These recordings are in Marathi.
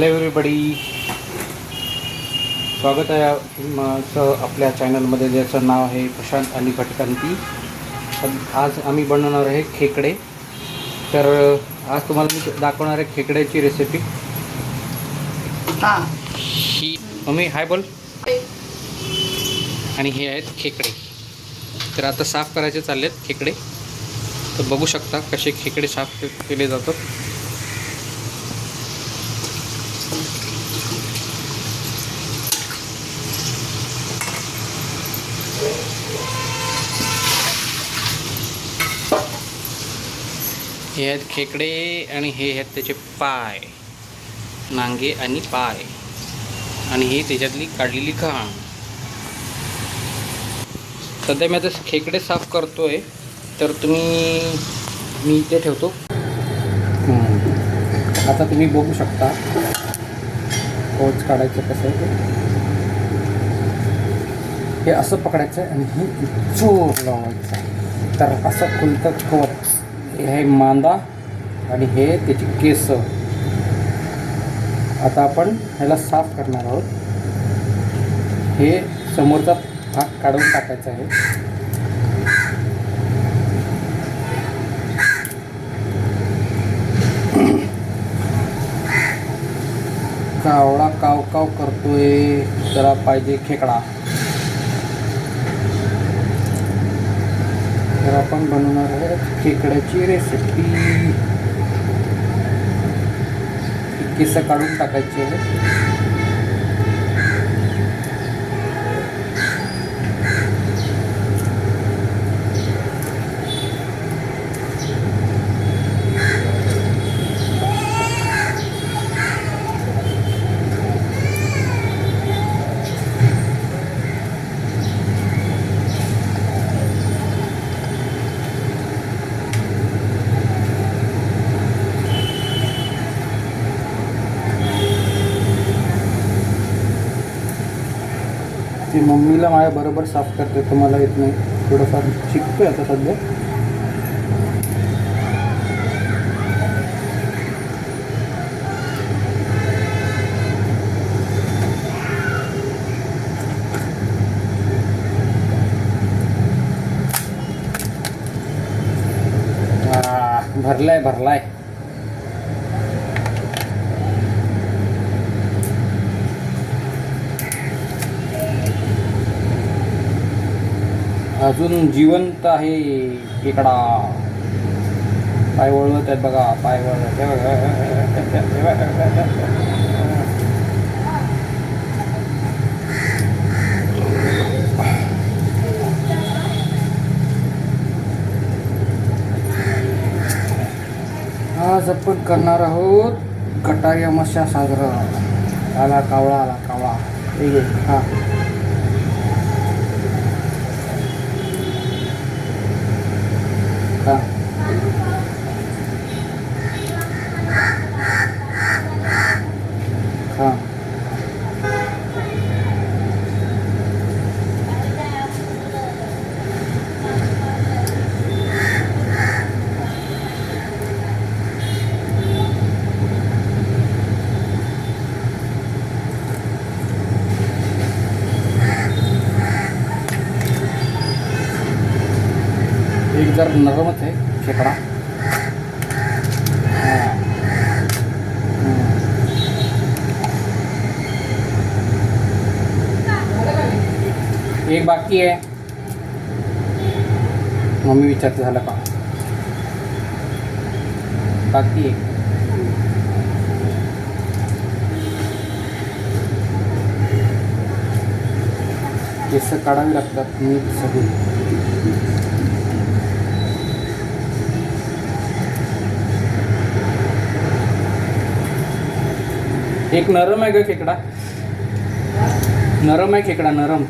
हॅलो एव्हरीबडी स्वागत आहे आमचं आपल्या चॅनलमध्ये ज्याचं नाव आहे प्रशांत आणि भटकंती. आज- आम्ही बनवणार आहे खेकडे. तर आज तुम्हाला मी दाखवणार आहे खेकड्याची रेसिपी हा. मम्मी हाय बोल. आणि हे आहेत खेकडे. तर आता साफ करायचे चालले आहेत खेकडे. तर बघू शकता कसे खेकडे साफ केले जातात. हे आहेत खेकडे आणि हे आहेत त्याचे पाय. नांगे आणि पाय. आणि ही त्याच्यातली काढलेली घाण. सध्या मी आता खेकडे साफ करतोय तर तुम्ही मी इथे ठेवतो. आता तुम्ही बघू शकता. कोच काढायचं कसं आहे ते. हे असं पकडायचं आणि हे जोर लावायचं. तर असं खुलतं कोच हे मांदा आणि हे त्याची केस. आता आपण ह्याला साफ करणार आहोत. हे समोरचा भाग काढून टाकायचा आहे. कावळा काव काव करतोय. जरा पाहिजे खेकडा. तर आपण बनवणार आहे खेकड्याची रेसिपी केस काढून टाकायची आहे. ती मम्मीला माझ्या बरोबर साफ करते तर मला येत नाही. थोडंफार शिकतोय आता सध्या. भरलाय भरलाय. अजून जिवंत आहे खेकडा. पाय वळवत आहेत बघा पाय वळवत आज आपण करणार आहोत कटारी अमाशा साजरा. आला कावळा आला कावळा. ठीक आहे. हां हा. जर नरमच आहे खेकडा. एक बाकी आहे. मम्मी विचारते झालं का? बाकी आहे. केस काढावी लागतात मी सगळी. एक नरम आहे ग खेकडा. नरम आहे खेकडा नरम.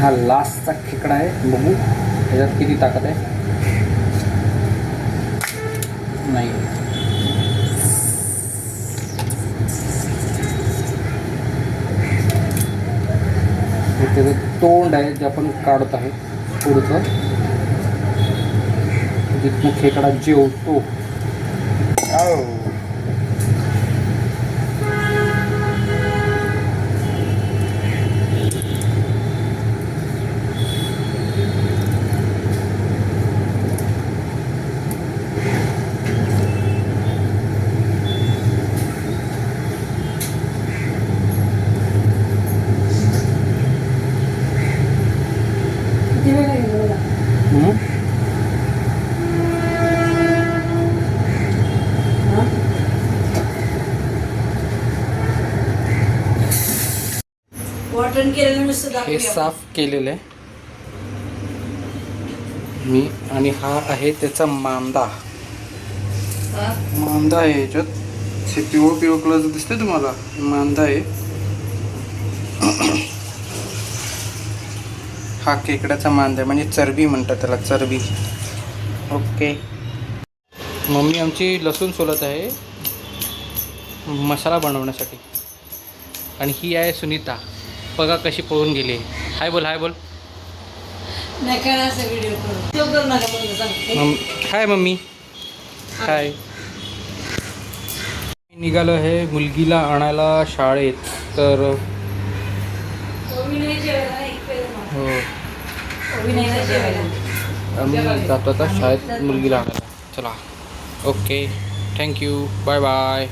हा लास्टचा खेकडा आहे. बघू. त्याच्यात किती ताकद आहे? नाही. त्याचं तोंड आहे जे आपण काढत आहे पुढचं. जिथनं खेकडा जेवतो. हो. केलेलं नुसतं हे दाखवूया. साफ केलेलं आहे. मी आणि हा आहे त्याचा मांदा. हा? मांदा आहे याच्यात हे पिवळ पिवळ कलर दिसतंय तुम्हाला? हे मांदा आहे. हा खेकड्याचा मांदा आहे. म्हणजे चरबी म्हणतात त्याला चरबी. ओके. मम्मी आमची लसूण सोलत आहे. मसाला बनवण्यासाठी. आणि ही आहे सुनीता. बघा कशी पळून गेली. हाय बोल हाय बोल. नाही काय असं व्हिडिओ करू. Hi mummy. हाय. निघालो आहे मुलगीला आणायला शाळेत तर. हो. आम्ही जातो आता शाळेत मुलगीला आणायला. चला. ओके. थँक्यू बाय बाय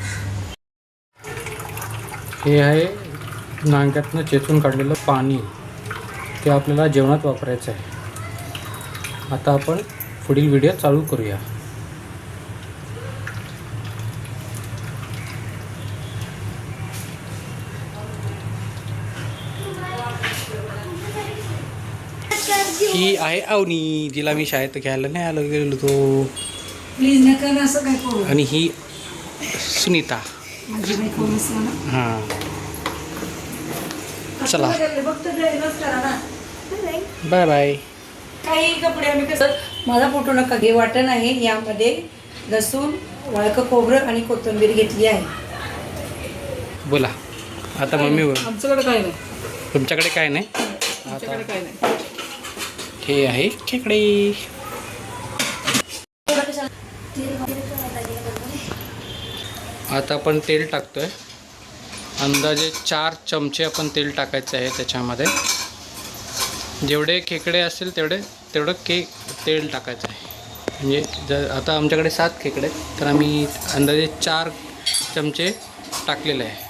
हे आहे नांग्यातनं चेचून काढलेलं पाणी ते आपल्याला जेवणात वापरायचं आहे. आता आपण पुढील व्हिडिओ चालू करूया. ही आहे अवनी जिला मी शाळेत घ्यायला नाही आलो गेलेलो तो. आणि ही सुनीता. हां. चला. Bye bye. काही कपडे आम्ही कसं माझा फोटो नका घे वाटण आहे. यामध्ये लसूण वाळकं खोबरं आणि कोथिंबीर घेतली आहे. बोला. आता मम्मी बोल आमच्याकडे काय नाही. तुमच्याकडे काय नाही? आता काय नाही. हे आहे खेकडे. आता आपण तेल टाकतोय. अंदाजे चार चमचे आपण तेल टाकायचं आहे त्याच्यामध्ये. जेवढे खेकडे असतील तेवढे तेवढं के तेल टाकायचं आहे. म्हणजे जर आता आमच्याकडे सात खेकडे आहेत तर आम्ही अंदाजे चार चमचे टाकलेले आहे.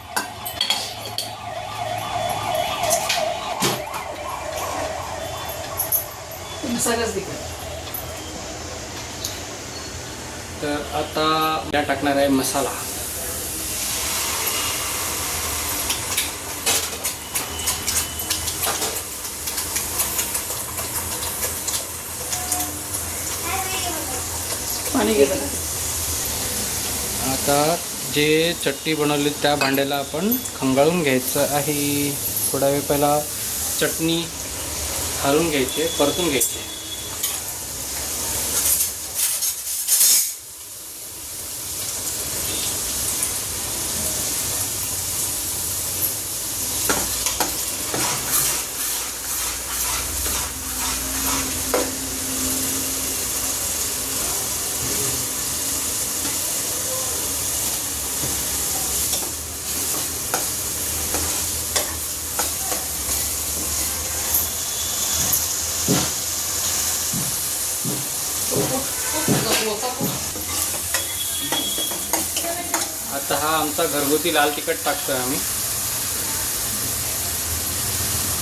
तर आता या टाकणार आहे मसाला. पाणी घेतलं. आता जे चट्टी बनवली त्या भांड्याला आपण खंगाळून घ्यायचं आहे. थोडा वेळ पहिला चटणी घालून घ्यायची परतून घ्यायची. आता हा आमचा घरगुती लाल तिखट टाकतोय आम्ही.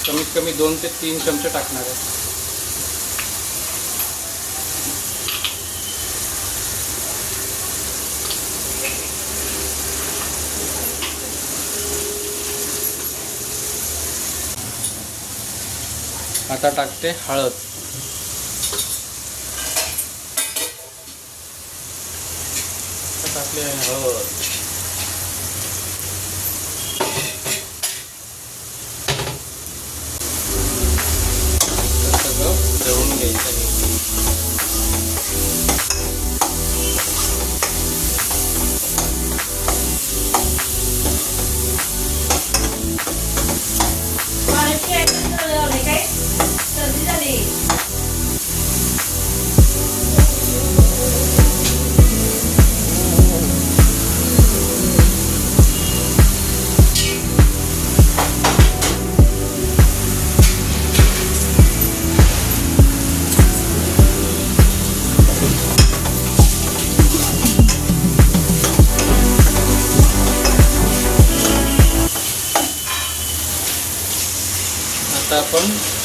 कमीत कमी दोन ते तीन चमचे टाकणार आहे. आता टाकते हळद. आता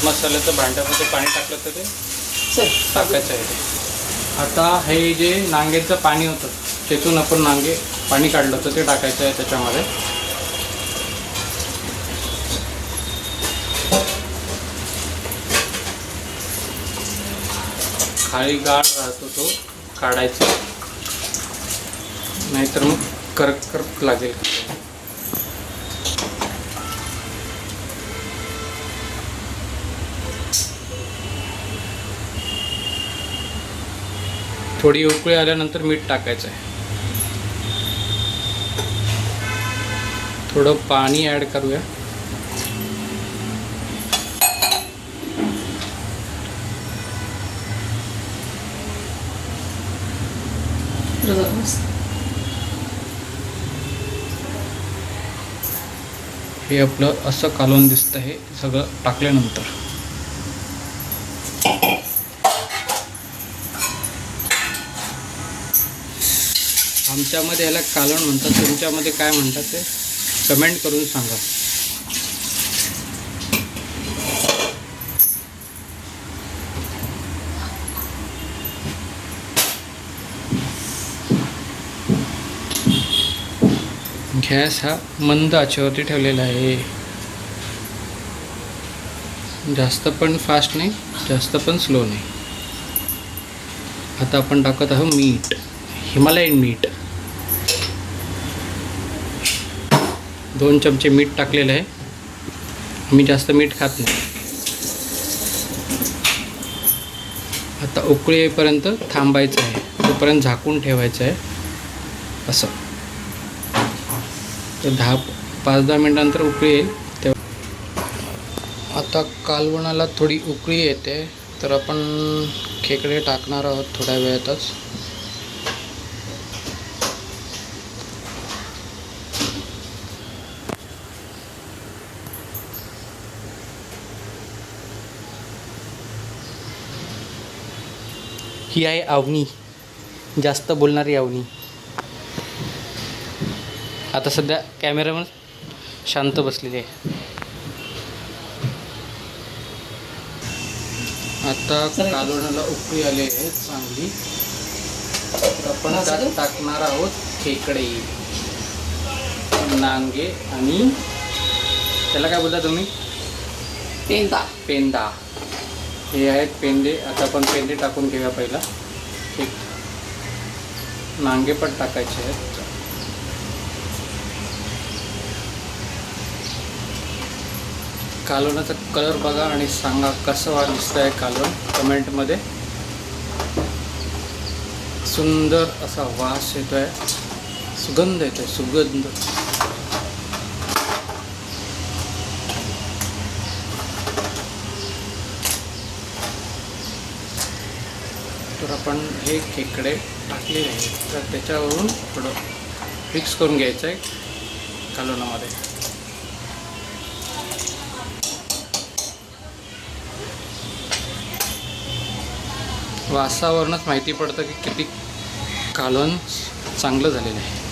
मसाल्याचं भांड्यामध्ये पाणी टाकलं तर ते टाकायचं आहे. आता हे जे नांगेचं पाणी होतं त्यातून आपण नांगे पाणी काढलं होतं ते टाकायचं आहे त्याच्यामध्ये. खाली गाळ राहतो तो काढायचा. नाहीतर मग करक करक लागेल. थोडी उकळी आल्यानंतर मीठ टाकायचं आहे. थोडं पाणी ॲड करूया. हे आपलं असं कालवून दिसतं हे सगळं टाकल्यानंतर. आमच्यामध्ये याला कालवण म्हणतात. तुमच्यामध्ये काय म्हणतात ते कमेंट करून सांगा. गॅस हा मंद आचेवरती ठेवलेला आहे. जास्त पण फास्ट नाही जास्त पण स्लो नाही. आता आपण टाकत आहोत मीठ हिमालयन मीठ. दोन चमचे मीठ टाकलेलं आहे. मी जास्त मीठ खात नाही. आता उकळी येईपर्यंत थांबायचं आहे. तोपर्यंत झाकून ठेवायचं आहे. असं. तर दहा पाच दहा मिनटानंतर उकळी येईल. तेव्हा आता कालवणाला थोडी उकळी येते. तर आपण खेकडे टाकणार आहोत थोड्या वेळातच. ही आहे अवनी जास्त बोलणारी अवनी आता सध्या कॅमेरामन शांत बसलेली आहे. आता कालवणाला उकळी आली आहे चांगली. आपण त्यात टाकणार आहोत खेकडे. नांगे आणि त्याला काय बोलता तुम्ही? पेंदा पेंदा हे आहेत पेंडे. आता आपण पेंडे टाकून घेऊया पहिला. ठीक. नांगे पण टाकायचे आहेत. कालवणाचा कलर बघा आणि सांगा कसं वा दिसतं आहे कालवण. कमेंटमध्ये. सुंदर असा वास येतो आहे सुगंध येतो आहे सुगंध. तर आपण हे खेकडे टाकले नाही तर त्याच्यावरून थोडं फिक्स करून घ्यायचं आहे कालवणामध्ये वासावरूनच माहिती पडतं की किती कालवण चांगलं झालेलं आहे.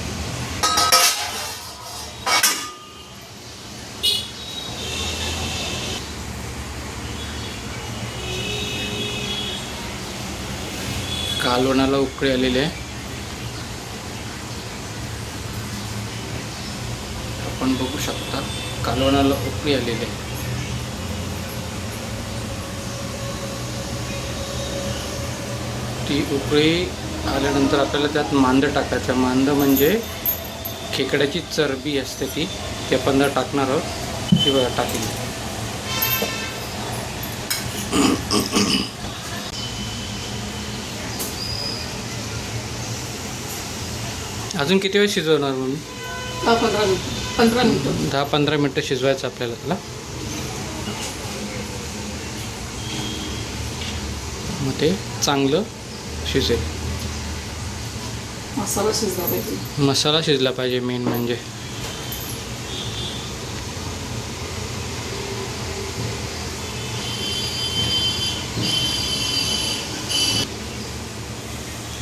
कालवणाला उकळी आलेली आहे. आपण बघू शकता कालवणाला उकळी आलेली आहे. ती उकळी आल्यानंतर आपल्याला त्यात मांद टाकायचं मांद म्हणजे खेकड्याची चरबी असते ती. ते आपण जर टाकणार आहोत ती बघा टाकली. अजून किती वेळ शिजवणार मग दहा पंधरा मिनिट. पंधरा मिनिटं. दहा पंधरा मिनटं शिजवायचं आपल्याला त्याला मग ते चांगलं शिजेल. मसाला शिजला पाहिजे. मसाला शिजला पाहिजे मेन म्हणजे.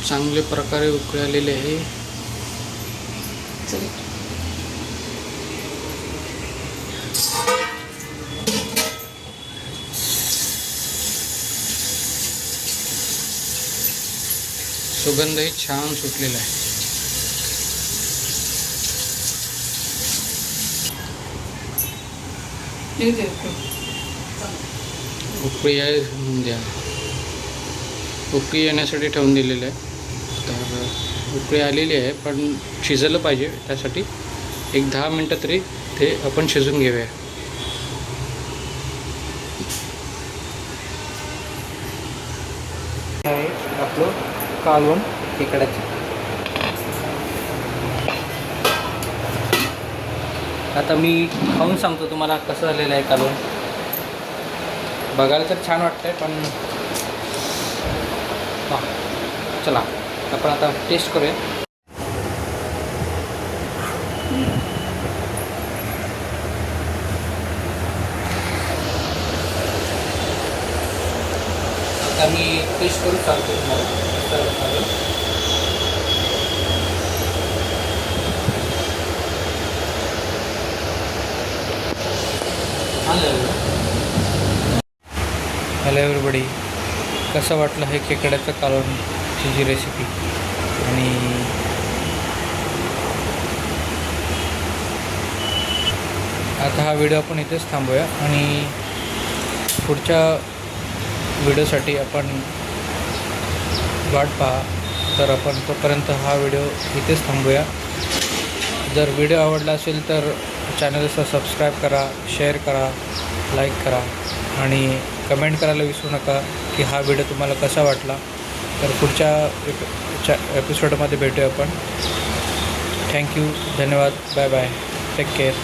चांगले प्रकारे उकळलेले आहे सुगंधही छान सुटलेला आहे. उकळी आहे द्या. उकळी येण्यासाठी ठेवून दिलेलं आहे. उकळी आलेली आहे पण शिजलं पाहिजे त्यासाठी. एक दहा मिनटं तरी ते आपण शिजून घेऊया. आहे आपलं कालवण खेकड्याचं. आता मी खाऊन सांगतो तुम्हाला कसं झालेलं आहे कालवण. बघायला तर छान वाटतंय पण चला. आपण आता टेस्ट करूया. आता मी टेस्ट करून सांगतो तुम्हाला. हॅलो एवरीबडी कसं वाटलं हे खेकड्याचं कालवण? जी रेसिपी आणि आता हा व्हिडिओ आपण इथेच थांबूया. आणि पुढच्या व्हिडिओसाठी आपण वाट पहा. तर आपण तोपर्यंत हा व्हिडिओ इथेच थांबूया. जर व्हिडिओ आवडला असेल तर चॅनलचा सबस्क्राईब करा शेअर करा लाईक करा. आणि कमेंट करायला विसरू नका की हा व्हिडिओ तुम्हाला कसा वाटला. तर पुढच्या एपच्या एपिसोडमध्ये भेटूया आपण. थँक्यू धन्यवाद. Bye bye take care